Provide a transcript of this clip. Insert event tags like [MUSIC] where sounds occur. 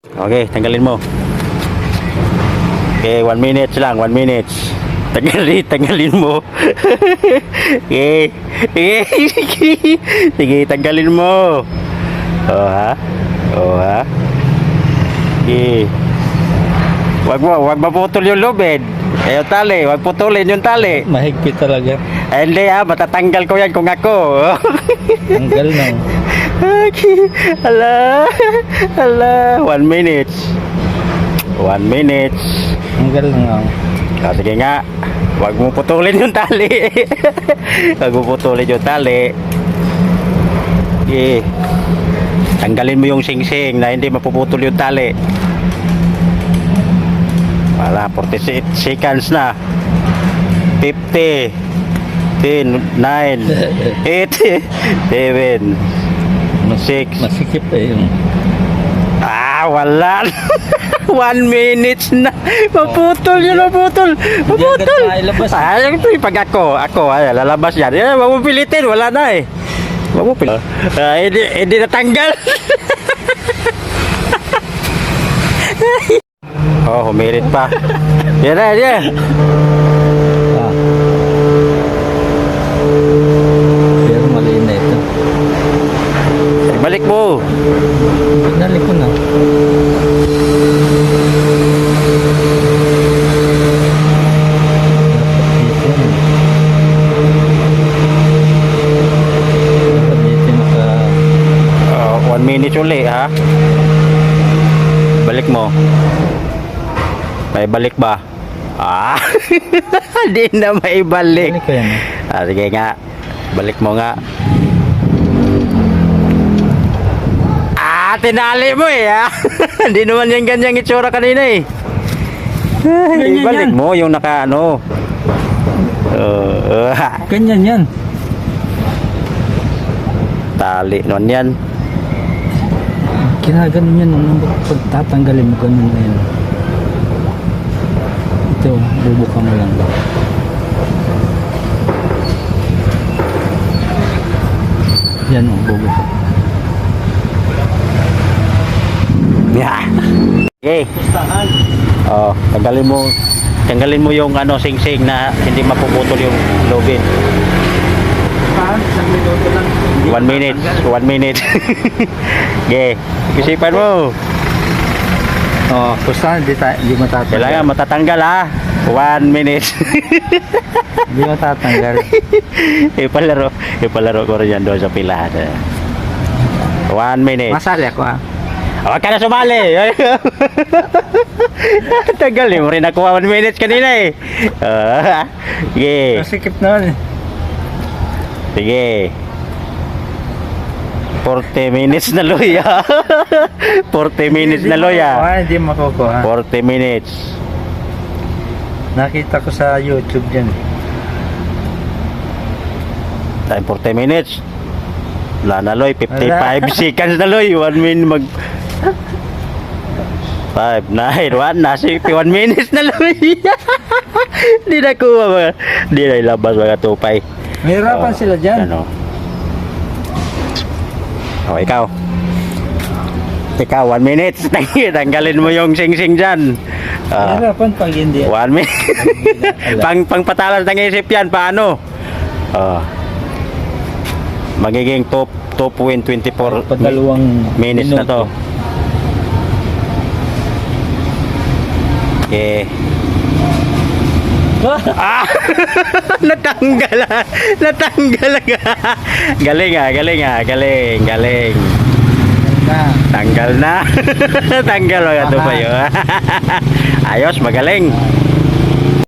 Okay, tanggalin mo. Okay, one minute lang, one minute. Tanggalin, [LAUGHS] tanggalin mo. okay. Okay. [LAUGHS] Sige, tanggalin mo. Oh, ha? Oh, ha? Okay. Wag mo, wag maputol yung lubid. Yung tali, wag putulin yung tali. Mahigpit talaga. Eh, hindi ha, matatanggal ko yan kung ako. [LAUGHS] Tanggal na. Okay. Ala. Ala. One minute. One minute. Tanggal na. Ah, sige nga. Huwag mo putulin yung tali. [LAUGHS] Huwag mo putulin yung tali. Okay. Tanggalin mo yung sing-sing na hindi mapuputol yung tali. Wala, 46 seconds na. 50, 10, 9, 8, 7, Mas, 6, masikip eh yung Ah, wala. [LAUGHS] One minute na. Maputol yun, maputol. Maputol. agad mailabas. Ah, yung pag ako, ako, ay, lalabas yan. Eh, wag mo pilitin, wala na eh. Wag mo pilitin. Ah, hindi, hindi natanggal. [LAUGHS] [LAUGHS] oh, humirit pa. Yan na, yan. ah. Pero mali na ito. Balik mo. Pinali ko na. Dapat dito. Dapat dito naka... Oh, one minute uli, ha? Balik mo. May balik ba? Ah, [LAUGHS] di na may balik. Pinali ko yan. eh. Ah, sige nga. Balik mo nga. Ah, tinali mo eh, ha? [LAUGHS] Hindi naman yung ganyang itsura kanina eh. Ganyan Ibalik yan. mo yung naka ano. Uh, Ganyan yan. tali nun yan. Kinaganon yan. Nung pagtatanggalin mo, ganun na yan. Ito, bubuka mo lang. Yan o, bubuka. Yeah. Okay. Oh, tanggalin mo tanggalin mo yung ano sing-sing na hindi mapuputol yung lubid. One minute. One minute. [LAUGHS] okay. Isipan mo. [LAUGHS] Oh, basta di, ta- di matatanggal. Kailangan matatanggal ha. One minute. [LAUGHS] Di matatanggal. [LAUGHS] ipalaro. Ipalaro ko rin yan doon sa pilahan. One minute. Masali ako ah. Huwag ka na sumali. Tagal eh. Mo rin nakuha one minute kanina eh. Ah, sige. Masikip naman eh. Sige. 40 minutes na loya. [LAUGHS] 40 minutes na loya. Ah, hindi makukuha. 40 minutes. Nakita ko sa YouTube yan. Time 40 minutes. Wala na loy. 55 Wala. seconds na loy. 1 minute mag... 5, 9, 1, nasi 1 minutes na loy. [LAUGHS] Di na kuha mga. Di na ilabas mga tupay. Mahirapan Oh, sila dyan. Ano? O, ikaw. Ikaw, 1 minute. [LAUGHS] Tanggalin mo yung sing-sing dyan. Ah, Mahirapan pag hindi. One minute. [LAUGHS] pang pang patalas ng isip yan, paano? Oh. Magiging top top win 24 Padalawang minutes na to. Okay. Ah! [LAUGHS] natanggal ah. Natanggal ah. Galing ah, galing ah, galing, galing. Na. Tanggal na. [LAUGHS] Tanggal mga tupayo. [LAUGHS] Ayos, magaling.